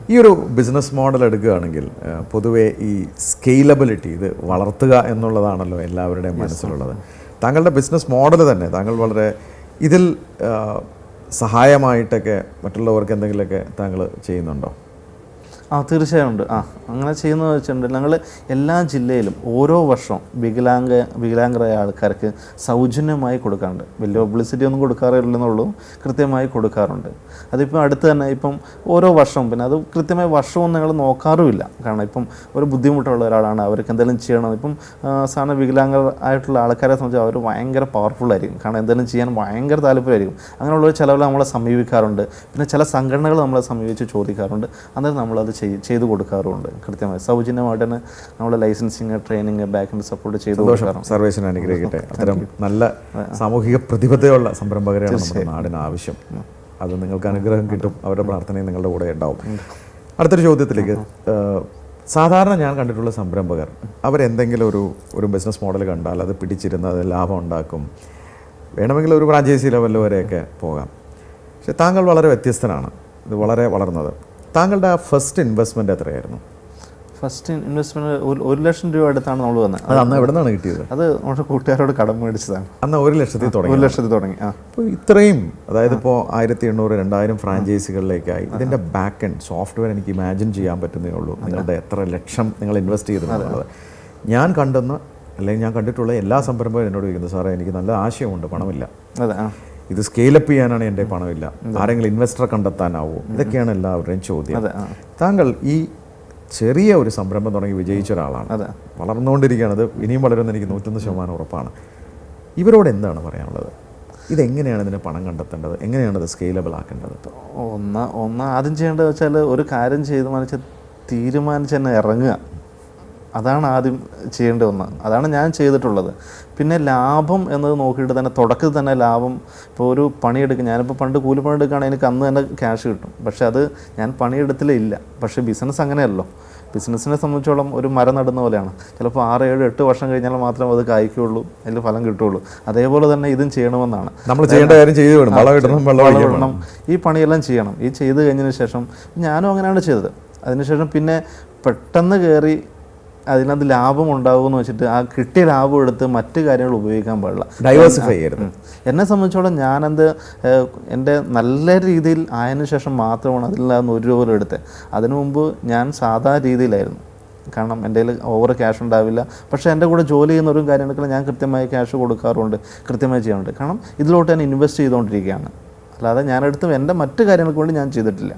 ഈ ഒരു ബിസിനസ് മോഡൽ എടുക്കുകയാണെങ്കിൽ പൊതുവേ ഈ സ്കെയിലബിലിറ്റി ഇത് വളർത്തുക എന്നുള്ളതാണല്ലോ എല്ലാവരുടെയും മനസ്സിലുള്ളത്. താങ്കളുടെ ബിസിനസ് മോഡൽ തന്നെ. താങ്കൾ വളരെ ഇതിൽ സഹായമായിട്ടൊക്കെ മറ്റുള്ളവർക്ക് എന്തെങ്കിലുമൊക്കെ താങ്കൾ ചെയ്യുന്നുണ്ടോ? ആ തീർച്ചയായും ഉണ്ട്. ആ അങ്ങനെ ചെയ്യുന്നത് വെച്ചിട്ടുണ്ട്. ഞങ്ങൾ എല്ലാ ജില്ലയിലും ഓരോ വർഷവും വികലാംഗ വികലാംഗരായ ആൾക്കാർക്ക് സൗജന്യമായി കൊടുക്കാറുണ്ട്. വലിയ പബ്ലിസിറ്റി ഒന്നും കൊടുക്കാറില്ലെന്നുള്ളൂ. കൃത്യമായി കൊടുക്കാറുണ്ട്. അതിപ്പം അടുത്ത് തന്നെ ഇപ്പം ഓരോ വർഷവും പിന്നെ അത് കൃത്യമായി വർഷവും ഞങ്ങൾ നോക്കാറുമില്ല. കാരണം ഇപ്പം ഒരു ബുദ്ധിമുട്ടുള്ള ഒരാളാണ്. അവർക്ക് എന്തെങ്കിലും ചെയ്യണം. ഇപ്പം സാധാരണ വികലാംഗർ ആയിട്ടുള്ള ആൾക്കാരെ സംബന്ധിച്ച് അവർ ഭയങ്കര പവർഫുള്ളായിരിക്കും കാരണം എന്തെങ്കിലും ചെയ്യാൻ ഭയങ്കര താല്പര്യമായിരിക്കും. അങ്ങനെയുള്ളവർ ചിലവർ നമ്മളെ സമീപിക്കാറുണ്ട്. പിന്നെ ചില സംഘടനകൾ നമ്മളെ സമീപിച്ച് ചോദിക്കാറുണ്ട്. അന്നേരം നമ്മളത് ചെയ്- ചെയ്തു കൊടുക്കാറുമുണ്ട്. കൃത്യമായി സൗജന്യമായിട്ട് തന്നെ നമ്മൾ ലൈസൻസിങ് ട്രെയിനിങ് ബാക്ക് ബാക്കിന്റെ സപ്പോർട്ട് ചെയ്തു കൊടുക്കാറുണ്ട്. സർവേശ്വരൻ അനുഗ്രഹിക്കട്ടെ. അത്തരം നല്ല സാമൂഹിക പ്രതിബദ്ധതയുള്ള സംരംഭകരെയാണ് നമ്മുടെ നാടിന് ആവശ്യം. അത് നിങ്ങൾക്ക് അനുഗ്രഹം കിട്ടും. അവരുടെ പ്രാർത്ഥനയും നിങ്ങളുടെ കൂടെ ഉണ്ടാവും. അടുത്തൊരു ചോദ്യത്തിലേക്ക് സാധാരണ ഞാൻ കണ്ടിട്ടുള്ള സംരംഭകർ അവരെന്തെങ്കിലും ഒരു ഒരു ബിസിനസ് മോഡൽ കണ്ടാൽ അത് പിടിച്ചിരുന്ന് അത് ലാഭം ഉണ്ടാക്കും. വേണമെങ്കിൽ ഒരു ഫ്രാഞ്ചൈസി ലെവലിൽ വരെയൊക്കെ പോകാം. പക്ഷെ താങ്കൾ വളരെ വ്യത്യസ്തനാണ്. ഇത് വളരെ വളർന്നത്. താങ്കളുടെ ആ ഫസ്റ്റ് ഇൻവെസ്റ്റ്മെന്റ് എത്രയായിരുന്നു? ഫസ്റ്റ് ഇൻവെസ്റ്റ്മെന്റ് ഒരു ലക്ഷം രൂപ അടുത്താണ് നമ്മൾ വന്നത്. അത് അന്ന് എവിടെ നിന്നാണ് കിട്ടിയത്? അത് നമ്മുടെ കൂട്ടുകാരോട് കടം മേടിച്ചതാണ്. അന്ന് ഒരു ലക്ഷത്തിൽ തുടങ്ങി. ഒരു ലക്ഷത്തിൽ തുടങ്ങി ആ. അപ്പോൾ ഇത്രയും അതായത് ഇപ്പോൾ ആയിരത്തി എണ്ണൂറ് രണ്ടായിരം ഫ്രാഞ്ചൈസികളിലേക്കായി. ഇതിന്റെ ബാക്ക് എൻഡ് സോഫ്റ്റ്വെയർ എനിക്ക് ഇമാജിൻ ചെയ്യാൻ പറ്റുന്നേ ഉള്ളൂ. നിങ്ങളുടെ എത്ര ലക്ഷം നിങ്ങൾ ഇൻവെസ്റ്റ് ചെയ്തിട്ടുള്ളത് ഞാൻ കണ്ടെന്ന അല്ലെങ്കിൽ ഞാൻ കണ്ടിട്ടുള്ള എല്ലാ സംരംഭവും എന്നോട് ചോദിക്കുന്നത് സാറേ എനിക്ക് നല്ല ആശയമുണ്ട് പണമില്ല. അതെ ഇത് സ്കെയിലപ്പ് ചെയ്യാനാണ് എന്റെ പണമില്ല. ആരെങ്കിലും ഇൻവെസ്റ്റർ കണ്ടെത്താനാവോ? ഇതൊക്കെയാണ് എല്ലാവരുടെയും ചോദ്യം. താങ്കൾ ഈ ചെറിയ ഒരു സംരംഭം തുടങ്ങി വിജയിച്ച ഒരാളാണ്. വളർന്നുകൊണ്ടിരിക്കുകയാണ്. അത് ഇനിയും വളരുമെന്ന് എനിക്ക് നൂറ്റൊന്ന് ശതമാനം ഉറപ്പാണ്. ഇവരോട് എന്താണ് പറയാനുള്ളത്? ഇതെങ്ങനെയാണ് ഇതിന് പണം കണ്ടെത്തേണ്ടത്? എങ്ങനെയാണ് ഇത് സ്കെയിലബിൾ ആക്കേണ്ടത്? ഒന്ന് ഒന്ന് ആദ്യം ചെയ്യേണ്ടത് വെച്ചാൽ ഒരു കാര്യം തീരുമാനിച്ച് തന്നെ ഇറങ്ങുക. അതാണ് ആദ്യം ചെയ്യേണ്ട ഒന്ന്. അതാണ് ഞാൻ ചെയ്തിട്ടുള്ളത്. പിന്നെ ലാഭം എന്നത് നോക്കിയിട്ട് തന്നെ തുടക്കത്തിൽ തന്നെ ലാഭം ഇപ്പോൾ ഒരു പണിയെടുക്കും ഞാനിപ്പോൾ പണ്ട് കൂലിപ്പണി എടുക്കുകയാണെങ്കിൽ എനിക്ക് അന്ന് തന്നെ ക്യാഷ് കിട്ടും. പക്ഷേ അത് ഞാൻ പണിയെടുത്തിലേ ഇല്ല പക്ഷേ ബിസിനസ് അങ്ങനെയല്ലോ. ബിസിനസ്സിനെ സംബന്ധിച്ചോളം ഒരു മരം നടുന്ന പോലെയാണ്. ചിലപ്പോൾ ആറ് ഏഴ് എട്ട് വർഷം കഴിഞ്ഞാൽ മാത്രമേ അത് കായ്ക്കുള്ളൂ അതിൽ ഫലം കിട്ടുള്ളൂ അതേപോലെ തന്നെ ഇതും ചെയ്യണമെന്നാണ്. നമ്മൾ ചെയ്യേണ്ട കാര്യം ചെയ്തു ഇടണം ഈ പണിയെല്ലാം ചെയ്യണം. ഈ ചെയ്ത് കഴിഞ്ഞതിന് ശേഷം ഞാനും അങ്ങനെയാണ് ചെയ്തത്. അതിനുശേഷം പിന്നെ പെട്ടെന്ന് കയറി അതിനകത്ത് ലാഭം ഉണ്ടാകുമെന്ന് വെച്ചിട്ട് ആ കിട്ടിയ ലാഭം എടുത്ത് മറ്റു കാര്യങ്ങൾ ഉപയോഗിക്കാൻ പാടില്ല. ഡൈവേഴ്സിഫൈ ചെയ്യരുത്. എന്നെ സംബന്ധിച്ചോളം ഞാനത് എന്റെ നല്ല രീതിയിൽ ആയതിനു ശേഷം മാത്രമാണ് അതിൽ നിന്ന് ഒരു രൂപ എടുത്തത്. അതിനു മുമ്പ് ഞാൻ സാധാ രീതിയിലായിരുന്നു. കാരണം എന്റെ കയ്യിൽ ഓവർ ക്യാഷ് ഉണ്ടാവില്ല. പക്ഷേ എന്റെ കൂടെ ജോലി ചെയ്യുന്നവരും കാര്യങ്ങളൊക്കെ ഞാൻ കൃത്യമായി ക്യാഷ് കൊടുക്കാറുണ്ട് കൃത്യമായി ചെയ്യാറുണ്ട്. കാരണം ഇതിലോട്ട് ഞാൻ ഇൻവെസ്റ്റ് ചെയ്തുകൊണ്ടിരിക്കുകയാണ്. അല്ലാതെ ഞാനെടുത്ത് എന്റെ മറ്റു കാര്യങ്ങൾക്ക് വേണ്ടി ഞാൻ ചെയ്തിട്ടില്ല.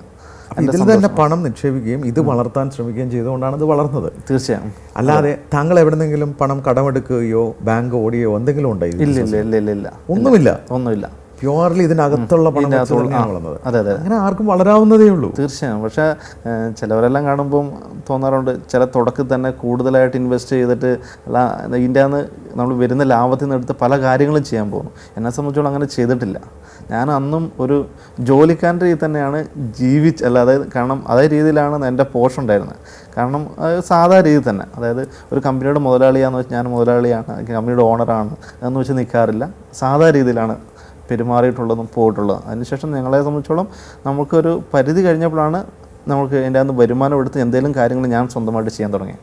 ഇതിൽ തന്നെ പണം നിക്ഷേപിക്കുകയും ഇത് വളർത്താൻ ശ്രമിക്കുകയും ചെയ്തുകൊണ്ടാണ് ഇത് വളർന്നത്. തീർച്ചയായും. അല്ലാതെ താങ്കൾ എവിടെന്നെങ്കിലും പണം കടമെടുക്കുകയോ ബാങ്ക് ഓടിയോ എന്തെങ്കിലും ഉണ്ടോ ഇല്ല ഇല്ല ഇല്ല ഇല്ല ഇല്ല ഒന്നുമില്ല. ഒന്നുമില്ല. പ്യുവർലി ഇതിനകത്തുള്ള പണം വളർന്നത് അതെ അതെ. അങ്ങനെ ആർക്കും വളരാവുന്നതേ ഉള്ളൂ. തീർച്ചയായും. പക്ഷേ ചിലവരെല്ലാം കാണുമ്പം തോന്നാറുണ്ട് ചില തുടക്കത്തിൽ തന്നെ കൂടുതലായിട്ട് ഇൻവെസ്റ്റ് ചെയ്തിട്ട് അല്ല ഇതിന്റെ അന്ന് നമ്മൾ വരുന്ന ലാഭത്തിൽ നിന്ന് എടുത്ത് പല കാര്യങ്ങളും ചെയ്യാൻ പോകുന്നു. എന്നെ സംബന്ധിച്ചോളം അങ്ങനെ ചെയ്തിട്ടില്ല. ഞാൻ അന്നും ഒരു ജോലിക്കാരന്റെ രീതി തന്നെയാണ് ജീവിച്ച് അല്ല അതായത് കാരണം അതേ രീതിയിലാണ് എന്റെ പോഷൻ ഉണ്ടായിരുന്നത്. കാരണം സാധാ രീതി തന്നെ. അതായത് ഒരു കമ്പനിയുടെ മുതലാളിയാണെന്ന് വെച്ചാൽ ഞാൻ മുതലാളിയാണ് കമ്പനിയുടെ ഓണറാണ് എന്ന് വെച്ച് നിൽക്കാറില്ല. സാധാ രീതിയിലാണ് പെരുമാറിയിട്ടുള്ളതും പോയിട്ടുള്ളതും. അതിനുശേഷം ഞങ്ങളെ സംബന്ധിച്ചോളം നമുക്കൊരു പരിധി കഴിഞ്ഞപ്പോഴാണ് നമുക്ക് എന്റെ അന്ന് വരുമാനം എടുത്ത് എന്തെങ്കിലും കാര്യങ്ങൾ ഞാൻ സ്വന്തമായിട്ട് ചെയ്യാൻ തുടങ്ങി.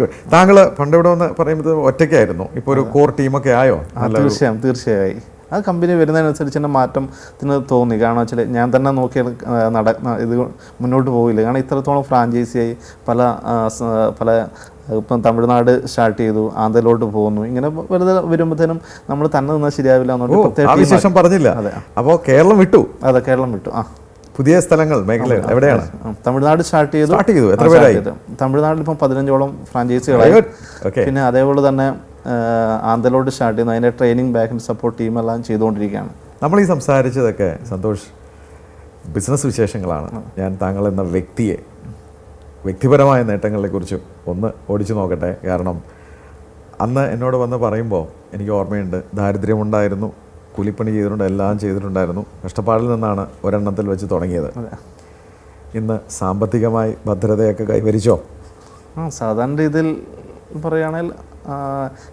ഗുഡ് താങ്കൾ പണ്ട് ഇവിടെ വന്ന് പറയുമ്പോൾ ഒറ്റയ്ക്കായിരുന്നു. ഇപ്പോൾ ഒരു കോർ ടീമൊക്കെ ആയോ? തീർച്ചയായും തീർച്ചയായി. ആ കമ്പനി വരുന്നതിനനുസരിച്ച് തന്നെ മാറ്റത്തിന് തോന്നി. കാരണം വെച്ചാൽ ഞാൻ തന്നെ നോക്കി നട ഇത് മുന്നോട്ട് പോകില്ല കാരണം ഇത്രത്തോളം ഫ്രാഞ്ചൈസിയായി പല പല ഇപ്പം തമിഴ്നാട് സ്റ്റാർട്ട് ചെയ്തു ആന്ധ്രയിലോട്ട് പോകുന്നു. ഇങ്ങനെ വെറുതെ വരുമ്പോഴത്തേനും നമ്മൾ തന്നെ നിന്നാൽ ശരിയാവില്ല എന്നുകൊണ്ട് വിശേഷം പറഞ്ഞില്ല. അതെ. അപ്പോൾ കേരളം വിട്ടു. അതെ കേരളം വിട്ടു. ആ. പുതിയ സ്ഥലങ്ങൾ മേഖലകൾ എവിടെയാണ്? തമിഴ്നാട് സ്റ്റാർട്ട് ചെയ്തു. സ്റ്റാർട്ട് ചെയ്തു. എത്ര പേരായി? തമിഴ്നാട്ടിൽ ഇപ്പം പതിനഞ്ചോളം ഫ്രാഞ്ചൈസികളായി ഓക്കെ പിന്നെ അതേപോലെ തന്നെ ആന്ധ്രയിലോട്ട് സ്റ്റാർട്ട് ചെയ്യുന്നു. അതിന്റെ ട്രെയിനിങ് ബാക്കിംഗ് സപ്പോർട്ട് ടീം എല്ലാം ചെയ്തുകൊണ്ടിരിക്കുകയാണ്. നമ്മൾ ഈ സംസാരിച്ചതൊക്കെ സന്തോഷ് ബിസിനസ് വിശേഷങ്ങളാണ്. ഞാൻ താങ്കൾ എന്ന വ്യക്തിയെ വ്യക്തിപരമായ നേട്ടങ്ങളെക്കുറിച്ച് ഒന്ന് ഓടിച്ചു നോക്കട്ടെ. കാരണം അന്ന് എന്നോട് വന്ന് പറയുമ്പോൾ എനിക്ക് ഓർമ്മയുണ്ട് ദാരിദ്ര്യമുണ്ടായിരുന്നു കൂലിപ്പണി ചെയ്തിട്ടുണ്ട് എല്ലാം ചെയ്തിട്ടുണ്ടായിരുന്നു. കഷ്ടപ്പാടിൽ നിന്നാണ് ഒരെണ്ണത്തിൽ വെച്ച് തുടങ്ങിയത്. ഇന്ന് സാമ്പത്തികമായി ഭദ്രതയൊക്കെ കൈവരിച്ചോ? ആ സാധാരണ രീതിയിൽ പറയുകയാണെങ്കിൽ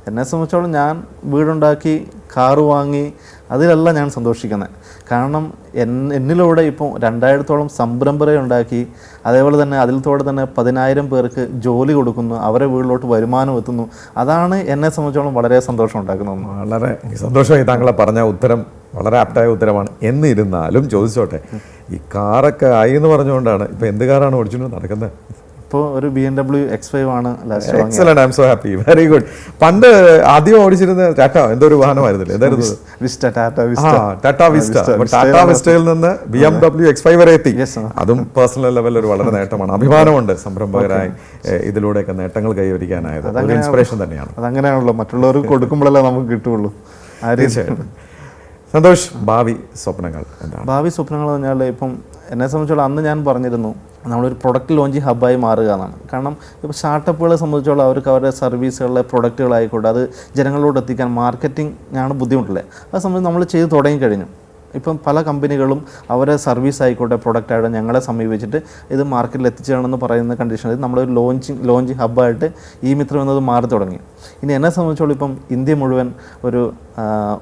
എന്നെ സംബന്ധിച്ചോളം ഞാൻ വീടുണ്ടാക്കി കാറ് വാങ്ങി അതിലല്ല ഞാൻ സന്തോഷിക്കുന്നത് കാരണം എൻ എന്നിലൂടെ ഇപ്പോൾ രണ്ടായിരത്തോളം സംരംഭരെ ഉണ്ടാക്കി അതേപോലെ തന്നെ അതിലത്തോടെ തന്നെ പതിനായിരം പേർക്ക് ജോലി കൊടുക്കുന്നു അവരെ വീട്ടിലോട്ട് വരുമാനം എത്തുന്നു. അതാണ് എന്നെ സംബന്ധിച്ചോളം വളരെ സന്തോഷം ഉണ്ടാക്കുന്നത്. വളരെ സന്തോഷമായി താങ്കളെ പറഞ്ഞ ഉത്തരം വളരെ ആപ്റ്റായ ഉത്തരമാണ്. എന്നിരുന്നാലും ചോദിച്ചോട്ടെ ഈ കാറൊക്കെ ആയി എന്ന് പറഞ്ഞുകൊണ്ടാണ് ഇപ്പം എന്ത് കാറാണ് ഓടിച്ചുകൊണ്ട് നടക്കുന്നത്? ഇപ്പോൾ ഒരു B M W X five ആണ് last excellent I am so happy very good പണ്ട് ആദ്യം ഓടിച്ചിരുന്ന ടാറ്റ എന്തോ ഒരു വാഹനമായിരുന്നില്ലേ? എന്തായിരുന്നു? Vista Tata Vista. Tata Vista. വിസ്റ്റയിൽ നിന്ന് B M W X five വരെ എത്തി. അതും പേഴ്സണൽ ലെവലിൽ ഒരു വളരെ നേട്ടമാണ്. അഭിമാനമുണ്ട് സംരംഭകരായി ഇതിലൂടെയൊക്കെ നേട്ടങ്ങൾ കൈവരിക്കാനായത്. ഇൻസ്പിറേഷൻ തന്നെയാണ്. അതങ്ങനെയാണല്ലോ. മറ്റുള്ളവർക്ക് കൊടുക്കുമ്പോഴല്ലേ നമുക്ക് കിട്ടുള്ളൂ തീർച്ചയായിട്ടും. സന്തോഷ് ഭാവി സ്വപ്നങ്ങൾ ഭാവി സ്വപ്നങ്ങൾ പറഞ്ഞാൽ ഇപ്പം എന്നെ സംബന്ധിച്ചോളം അന്ന് ഞാൻ പറഞ്ഞിരുന്നു നമ്മളൊരു പ്രൊഡക്റ്റ് ലോഞ്ച് ഹബ്ബായി മാറുക എന്നാണ്. കാരണം ഇപ്പോൾ സ്റ്റാർട്ടപ്പുകളെ സംബന്ധിച്ചോളം അവർക്ക് അവരുടെ സർവീസുകളിലെ പ്രൊഡക്റ്റുകളായിക്കോട്ടെ അത് ജനങ്ങളോട് എത്തിക്കാൻ മാർക്കറ്റിംഗ് ആണ് ബുദ്ധിമുട്ടില്ലേ അത് സംബന്ധിച്ച് നമ്മൾ ചെയ്ത് തുടങ്ങിക്കഴിഞ്ഞു. ഇപ്പം പല കമ്പനികളും അവരെ സർവീസ് ആയിക്കോട്ടെ പ്രൊഡക്റ്റ് ആയിട്ട് ഞങ്ങളെ സമീപിച്ചിട്ട് ഇത് മാർക്കറ്റിൽ എത്തിച്ചേരണമെന്ന് പറയുന്ന കണ്ടീഷനിൽ നമ്മളൊരു ലോഞ്ചിങ് ലോഞ്ച് ഹബ്ബായിട്ട് ഈ മിത്രം എന്നത് മാറി തുടങ്ങി. ഇനി എന്നെ സംബന്ധിച്ചോളം ഇപ്പം ഇന്ത്യ മുഴുവൻ ഒരു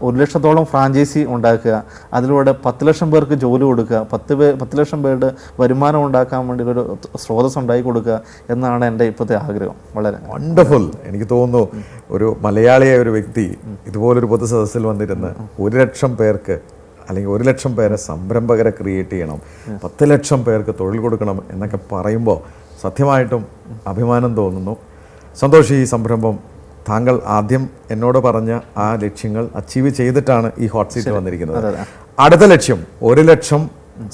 ഒരു ലക്ഷത്തോളം ഫ്രാഞ്ചൈസി ഉണ്ടാക്കുക അതിലൂടെ പത്ത് ലക്ഷം പേർക്ക് ജോലി കൊടുക്കുക പത്ത് പേ പത്ത് ലക്ഷം പേരുടെ വരുമാനം ഉണ്ടാക്കാൻ വേണ്ടി ഒരു സ്രോതസ് ഉണ്ടാക്കി കൊടുക്കുക എന്നാണ് എന്റെ ഇപ്പോഴത്തെ ആഗ്രഹം. വളരെ വണ്ടർഫുൾ എനിക്ക് തോന്നുന്നു ഒരു മലയാളിയായ ഒരു വ്യക്തി ഇതുപോലൊരു പൊതു സദസ്സിൽ വന്നിരുന്ന് ഒരു ലക്ഷം പേർക്ക് അല്ലെങ്കിൽ ഒരു ലക്ഷം പേരെ സംരംഭകരെ ക്രിയേറ്റ് ചെയ്യണം പത്ത് ലക്ഷം പേർക്ക് തൊഴിൽ കൊടുക്കണം എന്നൊക്കെ പറയുമ്പോൾ സത്യമായിട്ടും അഭിമാനം തോന്നുന്നു. സന്തോഷ് ഈ സംരംഭം താങ്കൾ ആദ്യം എന്നോട് പറഞ്ഞ ആ ലക്ഷ്യങ്ങൾ അച്ചീവ് ചെയ്തിട്ടാണ് ഈ ഹോട്ട് സീറ്റ് വന്നിരിക്കുന്നത്. അടുത്ത ലക്ഷ്യം ഒരു ലക്ഷം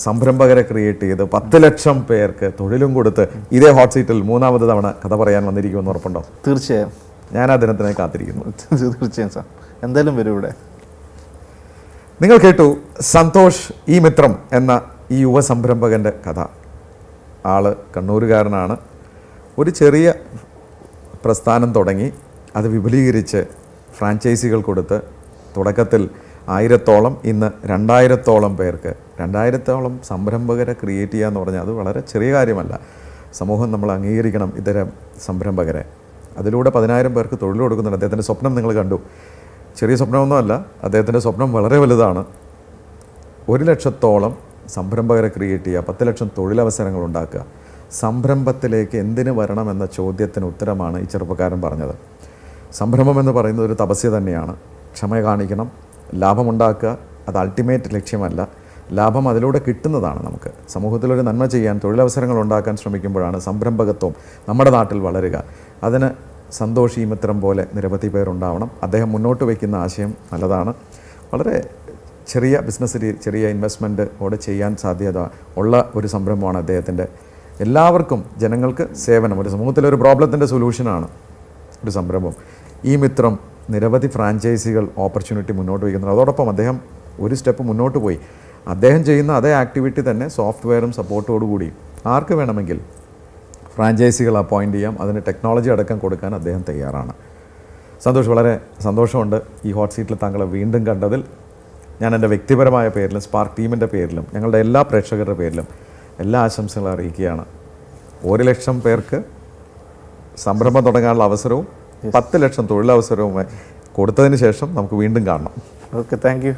സംരംഭകരെ ക്രിയേറ്റ് ചെയ്ത് പത്ത് ലക്ഷം പേർക്ക് തൊഴിലും കൊടുത്ത് ഇതേ ഹോട്ട് സീറ്റിൽ മൂന്നാമത് തവണ കഥ പറയാൻ വന്നിരിക്കുമെന്ന് ഉറപ്പുണ്ടോ? തീർച്ചയായും. ഞാൻ ആ ദിനത്തിനായി കാത്തിരിക്കുന്നു. തീർച്ചയായും സാർ. എന്തായാലും വരും ഇവിടെ. നിങ്ങൾ കേട്ടു സന്തോഷ് ഈ മിത്രം എന്ന ഈ യുവ സംരംഭകന്റെ കഥ. ആൾ കണ്ണൂരുകാരനാണ്. ഒരു ചെറിയ പ്രസ്ഥാനം തുടങ്ങി. അത് വിപുലീകരിച്ച് ഫ്രാഞ്ചൈസികൾ കൊടുത്ത് തുടക്കത്തിൽ ആയിരത്തോളം ഇന്ന് രണ്ടായിരത്തോളം പേർക്ക് രണ്ടായിരത്തോളം സംരംഭകരെ ക്രിയേറ്റ് ചെയ്യുക എന്ന് പറഞ്ഞാൽ അത് വളരെ ചെറിയ കാര്യമല്ല. സമൂഹം നമ്മൾ അംഗീകരിക്കണം ഇത്തരം സംരംഭകരെ. അതിലൂടെ പതിനായിരം പേർക്ക് തൊഴിൽ കൊടുക്കുന്നുണ്ട്. അദ്ദേഹത്തിന്റെ സ്വപ്നം നിങ്ങൾ കണ്ടു. ചെറിയ സ്വപ്നമൊന്നുമല്ല. അദ്ദേഹത്തിന്റെ സ്വപ്നം വളരെ വലുതാണ്. ഒരു ലക്ഷത്തോളം സംരംഭകരെ ക്രിയേറ്റ് ചെയ്യുക പത്ത് ലക്ഷം തൊഴിലവസരങ്ങൾ ഉണ്ടാക്കുക. സംരംഭത്തിലേക്ക് എന്തിനു വരണമെന്ന ചോദ്യത്തിന് ഉത്തരമാണ് ഈ ചെറുപ്പക്കാരൻ പറഞ്ഞത്. സംരംഭം എന്ന് പറയുന്നത് ഒരു തപസ്യ തന്നെയാണ്. ക്ഷമ കാണിക്കണം ലാഭമുണ്ടാക്കുക അത് അൾട്ടിമേറ്റ് ലക്ഷ്യമല്ല. ലാഭം അതിലൂടെ കിട്ടുന്നതാണ് നമുക്ക്. സമൂഹത്തിലൊരു നന്മ ചെയ്യാൻ തൊഴിലവസരങ്ങൾ ഉണ്ടാക്കാൻ ശ്രമിക്കുമ്പോഴാണ് സംരംഭകത്വം നമ്മുടെ നാട്ടിൽ വളരുക. അതിന് സന്തോഷ് ഈമിത്രം മിത്രം പോലെ നിരവധി പേരുണ്ടാവണം. അദ്ദേഹം മുന്നോട്ട് വയ്ക്കുന്ന ആശയം നല്ലതാണ്. വളരെ ചെറിയ ബിസിനസ് ചെറിയ ഇൻവെസ്റ്റ്മെന്റ് കൂടെ ചെയ്യാൻ സാധ്യത ഉള്ള ഒരു സംരംഭമാണ് അദ്ദേഹത്തിന്റെ. എല്ലാവർക്കും ജനങ്ങൾക്ക് സേവനം ഒരു സമൂഹത്തിലെ ഒരു പ്രോബ്ലത്തിന്റെ സൊല്യൂഷനാണ് ഒരു സംരംഭം. ഈ മിത്രം നിരവധി ഫ്രാഞ്ചൈസികൾ ഓപ്പർച്യൂണിറ്റി മുന്നോട്ട് വയ്ക്കുന്നുണ്ട്. അതോടൊപ്പം അദ്ദേഹം ഒരു സ്റ്റെപ്പ് മുന്നോട്ട് പോയി. അദ്ദേഹം ചെയ്യുന്ന അതേ ആക്ടിവിറ്റി തന്നെ സോഫ്റ്റ്വെയറും സപ്പോർട്ടോടുകൂടി ആർക്ക് വേണമെങ്കിൽ ഫ്രാഞ്ചൈസികൾ അപ്പോയിന്റ് ചെയ്യാം. അതിന് ടെക്നോളജി അടക്കം കൊടുക്കാൻ അദ്ദേഹം തയ്യാറാണ്. സന്തോഷ് വളരെ സന്തോഷമുണ്ട് ഈ ഹോട്ട് സീറ്റിൽ താങ്കളെ വീണ്ടും കണ്ടതിൽ. ഞാൻ എന്റെ വ്യക്തിപരമായ പേരിലും സ്പാർക്ക് ടീമിന്റെ പേരിലും ഞങ്ങളുടെ എല്ലാ പ്രേക്ഷകരുടെ പേരിലും എല്ലാ ആശംസകളും അറിയിക്കുകയാണ്. ഒരു ലക്ഷം പേർക്ക് സംരംഭം തുടങ്ങാനുള്ള അവസരവും പത്ത് ലക്ഷം തൊഴിലവസരവും കൊടുത്തതിന് ശേഷം നമുക്ക് വീണ്ടും കാണണം. Okay thank you